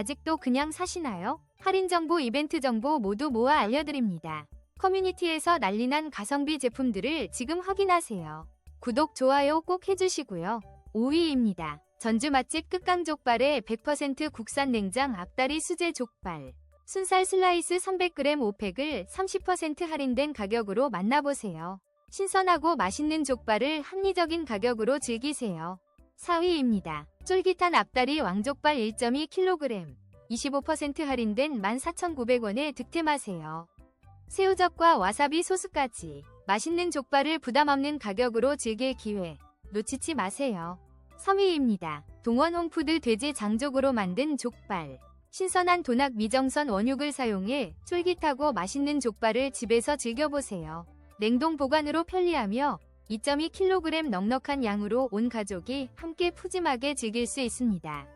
아직도 그냥 사시나요? 할인 정보, 이벤트 정보 모두 모아 알려드립니다. 커뮤니티에서 난리난 가성비 제품들을 지금 확인하세요. 구독, 좋아요 꼭 해주시고요. 5위입니다. 전주 맛집 끝강족발의 100% 국산 냉장 앞다리 수제 족발. 순살 슬라이스 300g 5팩을 30% 할인된 가격으로 만나보세요. 신선하고 맛있는 족발을 합리적인 가격으로 즐기세요. 4위입니다. 쫄깃한 앞다리 왕족발 1.2kg. 25% 할인된 14,900원에 득템하세요. 새우젓과 와사비 소스까지 맛있는 족발을 부담 없는 가격으로 즐길 기회 놓치지 마세요. 3위입니다. 동원 홈푸드 돼지 장족으로 만든 족발. 신선한 도낙 미정선 원육을 사용해 쫄깃하고 맛있는 족발을 집에서 즐겨보세요. 냉동 보관으로 편리하며 2.2kg 넉넉한 양으로 온 가족이 함께 푸짐하게 즐길 수 있습니다.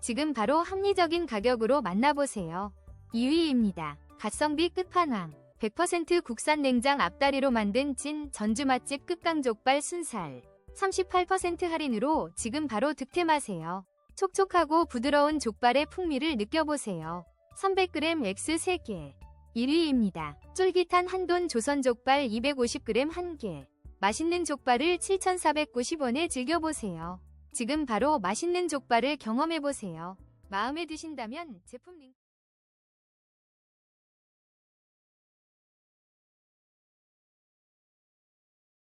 지금 바로 합리적인 가격으로 만나보세요. 2위입니다. 갓성비 끝판왕. 100% 국산 냉장 앞다리로 만든 찐 전주 맛집 끝강족발 순살. 38% 할인으로 지금 바로 득템하세요. 촉촉하고 부드러운 족발의 풍미를 느껴보세요. 300g X 3개. 1위입니다. 쫄깃한 한돈 조선 족발 250g 1개. 맛있는 족발을 7,490원에 즐겨보세요. 지금 바로 맛있는 족발을 경험해보세요. 마음에 드신다면 제품 링크